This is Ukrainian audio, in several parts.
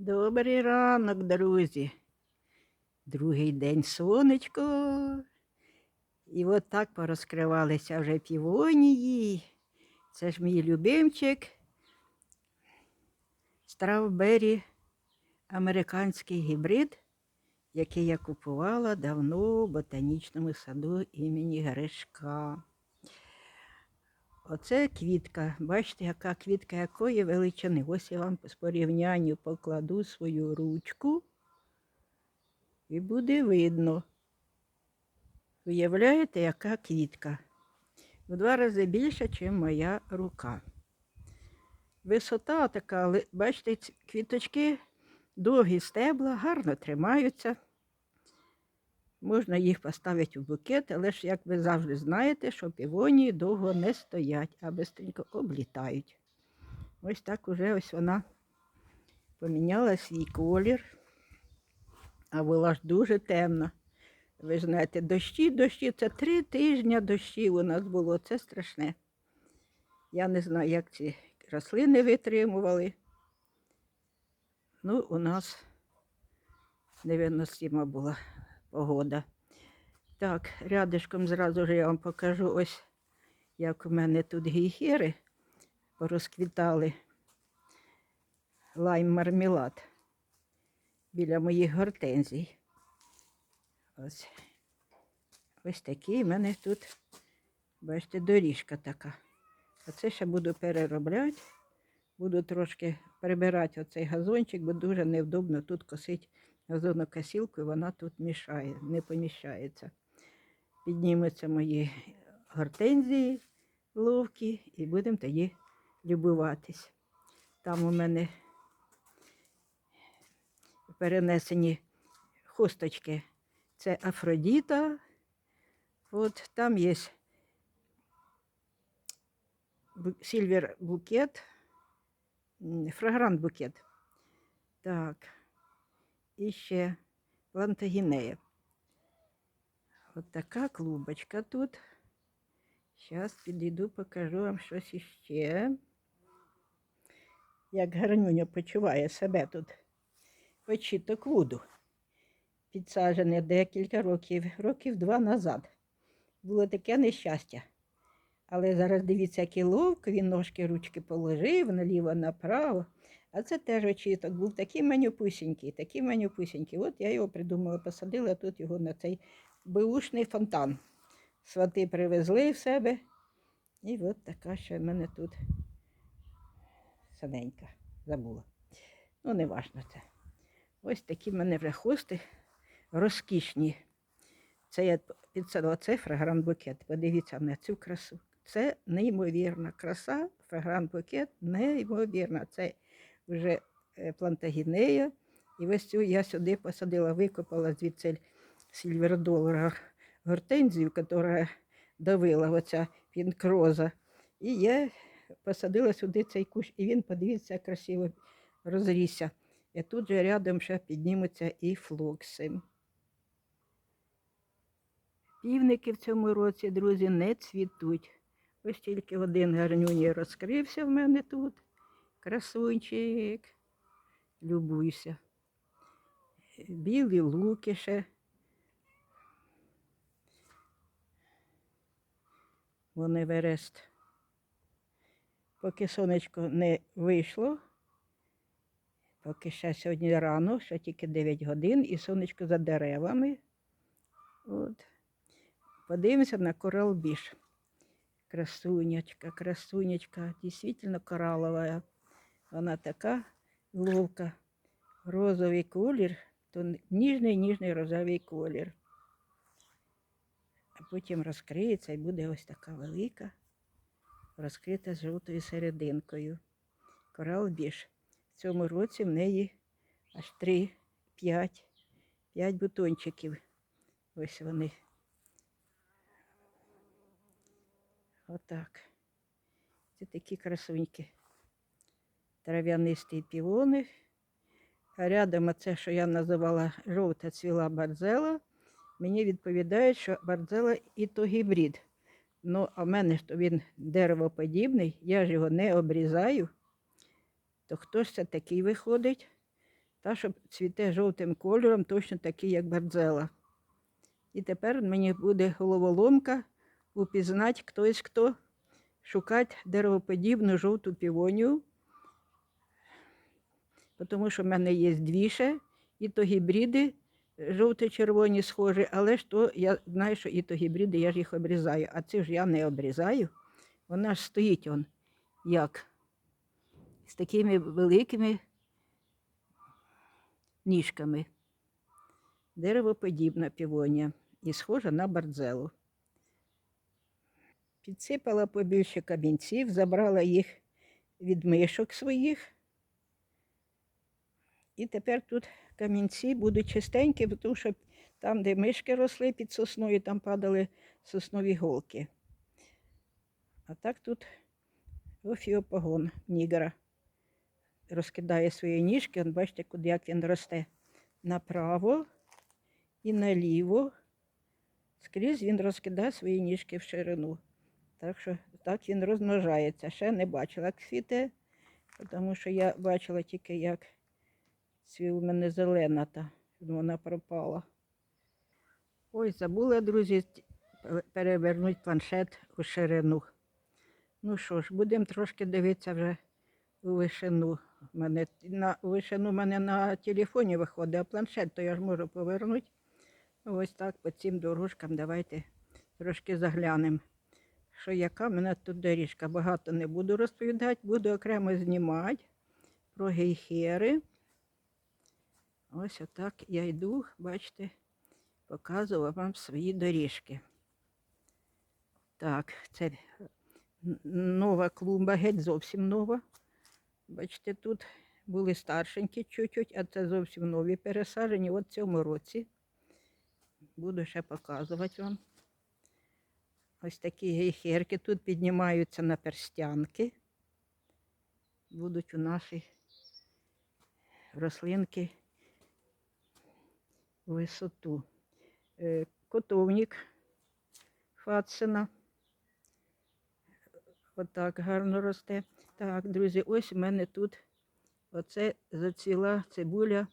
Добрий ранок, друзі. Другий день сонечко. І от так порозкривалися вже півонії. Це ж мій любимчик. Стравбері американський гібрид, який я купувала давно в ботанічному саду імені Гришка. Оце квітка. Бачите, яка квітка якої величини. Ось я вам з порівнянню покладу свою ручку і буде видно. Уявляєте, яка квітка? В два рази більша, ніж моя рука. Висота така, але бачите, квіточки довгі стебла, гарно тримаються. Можна їх поставити в букет, але ж, як ви завжди знаєте, що півонії довго не стоять, а бистренько облітають. Ось так уже ось вона поміняла свій колір, а була ж дуже темна. Ви знаєте, дощі, дощі, це три тижні дощів у нас було, це страшне. Я не знаю, як ці рослини витримували. Ну, у нас невиносима була погода. Так, рядишком зразу ж я вам покажу ось, як у мене тут гейхери порозквітали лайм мармелад біля моїх гортензій. Ось. Ось такий в мене тут, бачите, доріжка така. Оце ще буду переробляти. Буду трошки прибирати оцей газончик, бо дуже невдобно тут косить газонокосілку, і вона тут мішає, не поміщається. Піднімуться мої гортензії ловкі і будемо тоді любуватись. Там у мене перенесені хусточки. Це Афродіта. От там є сільвер букет, фрагрант букет. Так. І ще плантагінея. От така клубочка тут. Зараз підійду, покажу вам щось іще. Як гарнюня почуває себе тут. Почіток вуду. Підсаджене декілька років, років два назад. Було таке нещастя. Але зараз дивіться, який ловко, він ножки ручки положив наліво, направо. А це теж очіток був такий манюпусінький, такий манюпусінький. От я його придумала, посадила тут його на цей беушний фонтан. Свати привезли в себе. І от така ще в мене тут синенька, забула. Ну, не важно це. Ось такі в мене вже хости розкішні. Це я підсадила це фрагрант букет. Подивіться на цю красу. Це неймовірна краса, фрагрант букет, неймовірна. Це вже е, плантагінея. І ось цю я сюди посадила, викопала звідси сільвердолара гортензію, яка давила оця пінкроза. І я посадила сюди цей кущ, і він, подивіться, красиво розрісся. І тут же рядом ще піднімуться і флокси. Півники в цьому році, друзі, не цвітуть. Ось тільки один гарнюній розкрився в мене тут. Красунчик. Любуйся. Білі луки ще. Вони верест. Поки сонечко не вийшло, поки ще сьогодні рано, ще тільки 9 годин, і сонечко за деревами. От. Подивимося на корал біж. Красунечка, красунечка, дійсно коралова. Вона така ловка. Розовий колір, то ніжний ніжний розовий колір. А потім розкриється і буде ось така велика, розкрита з жовтою серединкою. Корал біж. В цьому році в неї аж 3, 5, 5 бутончиків. Ось вони. Отак. Це такі красуньки. Трав'янисті півони. А рядом оце, що я називала жовта цвіла барзела, мені відповідають, що барзела і то гібрид. Ну, а в мене ж то він деревоподібний, я ж його не обрізаю. То хто ж це такий виходить? Та, що цвіте жовтим кольором, точно такий, як бардзела. І тепер мені буде головоломка упізнати хтось хто шукати деревоподібну жовту півонію, тому що в мене є дві ще, і то гібриди жовто-червоні схожі, але ж то я знаю, що і то гібриди, я ж їх обрізаю, а ці ж я не обрізаю. Вона ж стоїть он як з такими великими ніжками. Деревоподібна півонія і схожа на бардзелу. Підсипала побільше камінців, забрала їх від мишок своїх. І тепер тут камінці будуть чистенькі, тому що там, де мишки росли під сосною, там падали соснові голки. А так тут офіопагон нігера розкидає свої ніжки. Он, бачите, куди як він росте. Направо і наліво. Скрізь він розкидає свої ніжки в ширину. Так що так він розмножається. Ще не бачила, як цвіте, тому що я бачила тільки, як цвіт у мене зелена, та вона пропала. Ой, забула, друзі, перевернути планшет у ширину. Ну що ж, будемо трошки дивитися вже у вишину. Мене на вишину в мене на телефоні виходить, а планшет, то я ж можу повернути. Ось так по цим дорожкам давайте трошки заглянемо. Що яка в мене тут доріжка. Багато не буду розповідати, буду окремо знімати про гейхери. Ось отак я йду, бачите, показував вам свої доріжки. Так, це нова клумба, геть зовсім нова. Бачите, тут були старшенькі чуть-чуть, а це зовсім нові пересаджені. От в цьому році. Буду ще показувати вам. Ось такі гейхерки тут піднімаються на перстянки. Будуть у наші рослинки висоту. Е, Котовник Фатсина. Отак гарно росте. Так, друзі, ось у мене тут оце зацвіла цибуля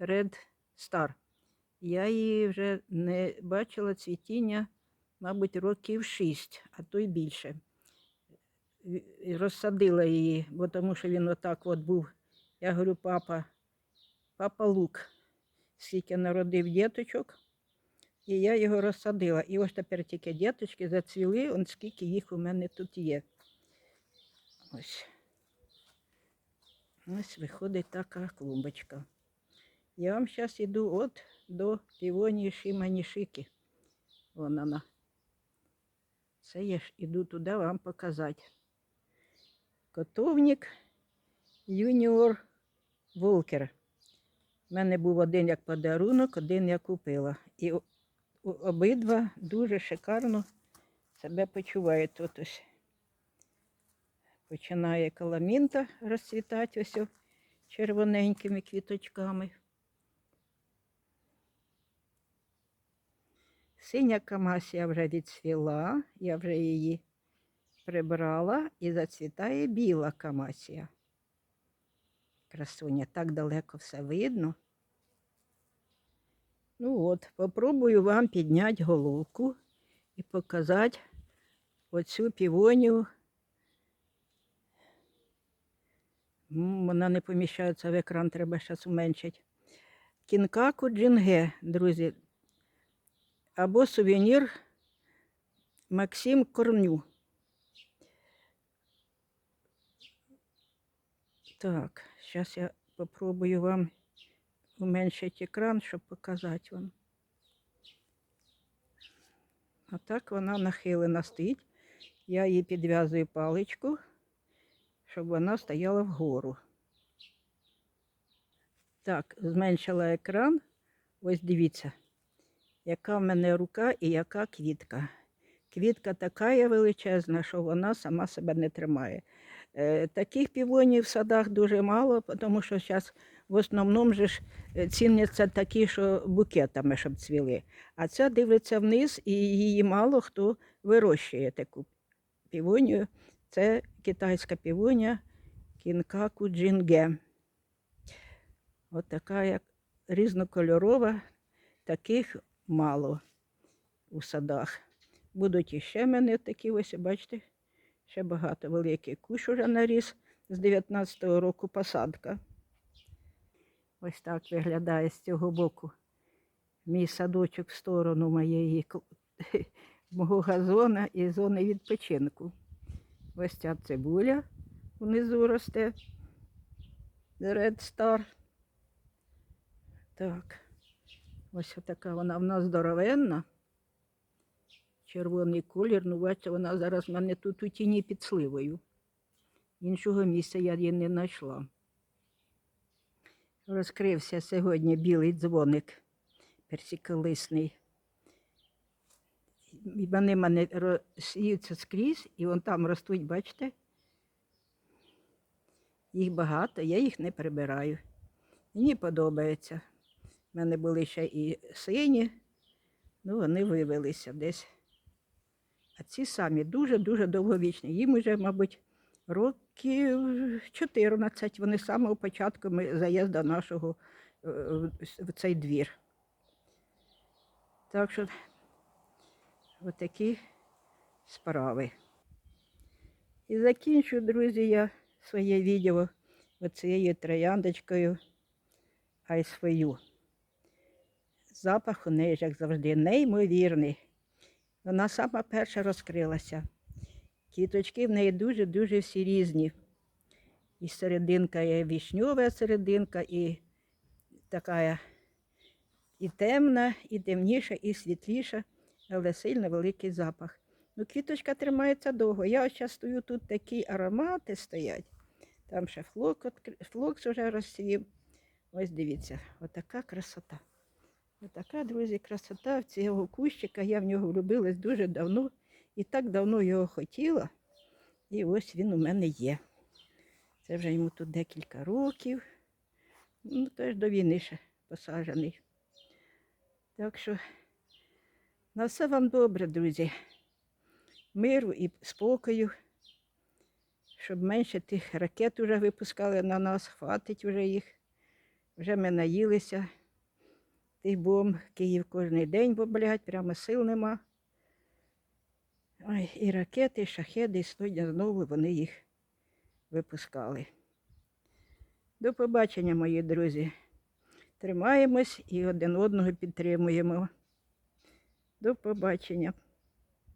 Red Star. Я її вже не бачила цвітіння, мабуть, років шість, а то й більше. Розсадила її, бо тому що він отак от був. Я говорю, папа, папа лук, скільки народив діточок, і я його розсадила. І ось тепер тільки діточки зацвіли, он скільки їх у мене тут є. Ось. Ось виходить така клумбочка. Я вам зараз йду от до півонії Шиманішики. Вон вона. Це я ж іду туди вам показати. Котовник Юніор Волкер. У мене був один як подарунок, один я купила. І обидва дуже шикарно себе почувають тут ось. Починає каламінта розцвітати ось червоненькими квіточками. Синя камасія вже відцвіла, я вже її прибрала і зацвітає біла камасія. Красуня, так далеко все видно. Ну от, попробую вам підняти головку і показати оцю півонію. Вона не поміщається в екран, треба зараз уменшити. Кінкаку джинге, друзі, або сувенір Максим Корню. Так, зараз я попробую вам уменшити екран, щоб показати вам. А так вона нахилена стоїть. Я її підв'язую паличку, щоб вона стояла вгору. Так, зменшила екран. Ось дивіться, яка в мене рука і яка квітка. Квітка така величезна, що вона сама себе не тримає. Е, Таких півонів в садах дуже мало, тому що зараз в основному же ж е, ціняться такі, що букетами, щоб цвіли. А ця дивиться вниз, і її мало хто вирощує таку півонію. Це китайська півонія кінкаку джінге. От така як різнокольорова, таких мало у садах. Будуть іще мене такі ось, бачите, ще багато великий кущ уже наріс з 19-го року посадка. Ось так виглядає з цього боку мій садочок в сторону моєї мого газона і зони відпочинку. Ось ця цибуля внизу росте. Red Star. Так. Ось така вона в нас здоровенна. Червоний колір, ну бачите, вона зараз в мене тут у тіні під сливою. Іншого місця я її не знайшла. Розкрився сьогодні білий дзвоник персиколисний. І вони мене розсіються скрізь, і вон там ростуть, бачите? Їх багато, я їх не прибираю. Мені подобається. У мене були ще і сині, ну вони вивелися десь. А ці самі дуже-дуже довговічні. Їм вже, мабуть, років 14. Вони з самого початку заїзду нашого е, в цей двір. Так що отакі справи. І закінчу, друзі, я своє відео оцією трояндочкою айсфою. Запах у неї, як завжди, неймовірний. Вона сама перша розкрилася. Квіточки в неї дуже-дуже всі різні. І серединка є вішньова серединка, і така і темна, і темніша, і світліша, але сильно великий запах. Ну, квіточка тримається довго. Я ось зараз стою тут такі аромати стоять. Там ще флокс вже розсів. Ось дивіться, отака красота. Отака, друзі, красота в цього кущика. Я в нього влюбилась дуже давно і так давно його хотіла. І ось він у мене є. Це вже йому тут декілька років. Ну, теж до війни ще посаджений. Так що на все вам добре, друзі. Миру і спокою, щоб менше тих ракет вже випускали на нас, хватить вже їх. Вже ми наїлися тих бом Київ кожен день бо, блядь, прямо сил нема. Ой, і ракети, і шахеди, і сьогодні знову вони їх випускали. До побачення, мої друзі. Тримаємось і один одного підтримуємо. До побачення.